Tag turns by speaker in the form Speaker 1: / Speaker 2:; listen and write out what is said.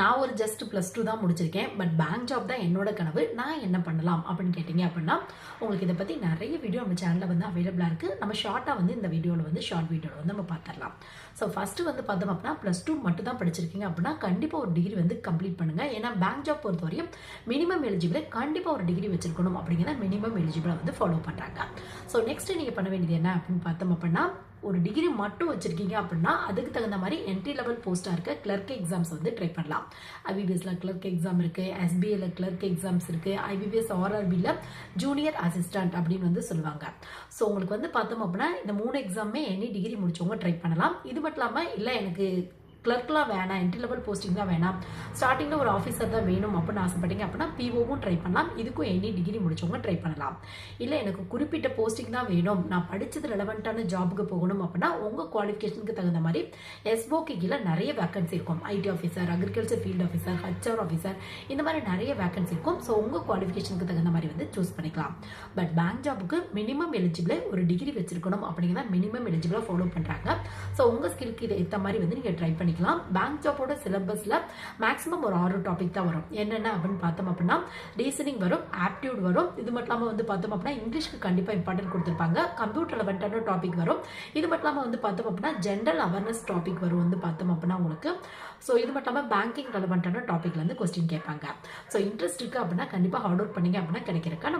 Speaker 1: நான் ஒரு just plus two தான் முடிச்சிருக்கேன். பட் பேங்க் ஜாப் தான் என்னோட கனவு. நான் என்ன பண்ணலாம் அப்படின்னு கேட்டிங்க அப்படின்னா உங்களுக்கு இதை பற்றி நிறைய வீடியோ நம்ம சேனலில் வந்து அவைலபிளாக இருக்குது நம்ம ஷார்ட்டாக வந்து இந்த வீடியோவில் வந்து ஷார்ட் வீடியோவில் வந்து நம்ம பார்த்துடலாம். ஸோ ஃபஸ்ட்டு வந்து பார்த்தோம் அப்படின்னா ப்ளஸ் டூ மட்டும் தான் படிச்சிருக்கீங்க அப்படின்னா கண்டிப்பாக ஒரு டிகிரி வந்து கம்ப்ளீட் பண்ணுங்கள் ஏன்னா பேங்க் ஜாப் பொறுத்த வரையும் மினிமம் எலிஜிபிளை கண்டிப்பாக ஒரு டிகிரி வச்சிருக்கணும் அப்படிங்கிற மினிமம் எலிஜிபிளை வந்து ஃபாலோ பண்ணுறாங்க ஸோ நெக்ஸ்ட் நீங்கள் பண்ண வேண்டியது என்ன அப்படின்னு பார்த்தோம் அப்படின்னா ஒரு டிகிரி மட்டும் வச்சிருக்கீங்க அப்படின்னா அதுக்கு தகுந்த மாதிரி என்ட்ரி லெவல் போஸ்ட்டாக இருக்க கிளர்க் எக்ஸாம்ஸ் வந்து ட்ரை பண்ணலாம். ஐபிபிஎஸ்ல கிளர்க் எக்ஸாம் இருக்கு எஸ்பிஐல கிளர்க் எக்ஸாம்ஸ் இருக்கு ஐபிபிஎஸ் ஆர்ஆர்பியில் ஜூனியர் அசிஸ்டன்ட் அப்படின்னு வந்து சொல்லுவாங்க. ஸோ உங்களுக்கு வந்து பார்த்தோம் அப்படின்னா இந்த மூணு எக்ஸாமே எனி டிகிரி முடிச்சவங்க ட்ரை பண்ணலாம். இது மட்டும் இல்லாமல் இல்லை எனக்கு கிளர்க்லாம் வேணாம் என்ட்ரி லெவல் போஸ்டிங் தான் வேணாம். ஸ்டார்டிங்கில் ஒரு ஆஃபீஸர் தான் வேணும் அப்படின்னு ஆசைப்பட்டீங்க அப்படின்னா பிஓவும் ட்ரை பண்ணலாம். இதுக்கும் எனி டிகிரி முடிச்சவங்க ட்ரை பண்ணலாம். இல்லை எனக்கு குறிப்பிட்ட போஸ்டிங் தான் வேணும். நான் படித்தது ரெலவெண்ட்டான ஜாபுக்கு போகணும் அப்படின்னா உங்கள் குவாலிஃபிகேஷனுக்கு தகுந்த மாதிரி எஸ்போக்கு கீழே நிறைய வேக்கன்சி இருக்கும். IT officer agriculture field officer HR officer இந்த மாதிரி நிறைய வேக்கன்சி இருக்கும். ஸோ உங்கள் குவாலிஃபிகேஷனுக்கு தகுந்த மாதிரி வந்து சூஸ் பண்ணிக்கலாம். பட் பேங்க் ஜாபுக்கு மினிமம் எலிஜிபிளே ஒரு டிகிரி வச்சிருக்கணும் அப்படிங்கிறத மினிமம் எலிஜிபிளாக ஃபாலோ பண்ணுறாங்க ஸோ உங்கள் ஸ்கில்க்கு இதை ஏற்ற மாதிரி வந்து நீங்கள் ட்ரை பண்ணிக்கலாம். பேங்க் ஜாப்போட சிலபஸில் மேக்ஸிமம் ஒரு ஆறு டாபிக் தான் வரும். என்னென்ன அப்படின்னு பார்த்தோம் அப்படின்னா ரீசனிங் வரும் ஆப்டியூட் வரும். இது மட்டும் இல்லாமல் வந்து பார்த்தோம் அப்படின்னா இங்கிலீஷ்க்கு கண்டிப்பாக இம்பார்ட்டன்ட் கொடுத்துருப்பாங்க. கம்ப்யூட்டர் ரெலவெண்ட்டான டாபிக் வரும். இது மட்டும் இல்லாமல் வந்து பார்த்தோம் அப்படின்னா ஜென்ரல் அவேர்னஸ் டாபிக் வரும் வந்து பார்த்தோம் அப்படின்னா உங்களுக்கு. ஸோ இது மட்டும் இல்லாமல் பேங்கிங் ரெலவெண்ட்டான டாப்பிக்லேருந்து கொஸ்டின் கேட்பாங்க. ஸோ இன்ட்ரெஸ்ட் இருக்குது அப்படின்னா கண்டிப்பாக ஹார்ட் அவுட் பண்ணிங்க அப்படின்னா கிடைக்கிறக்கா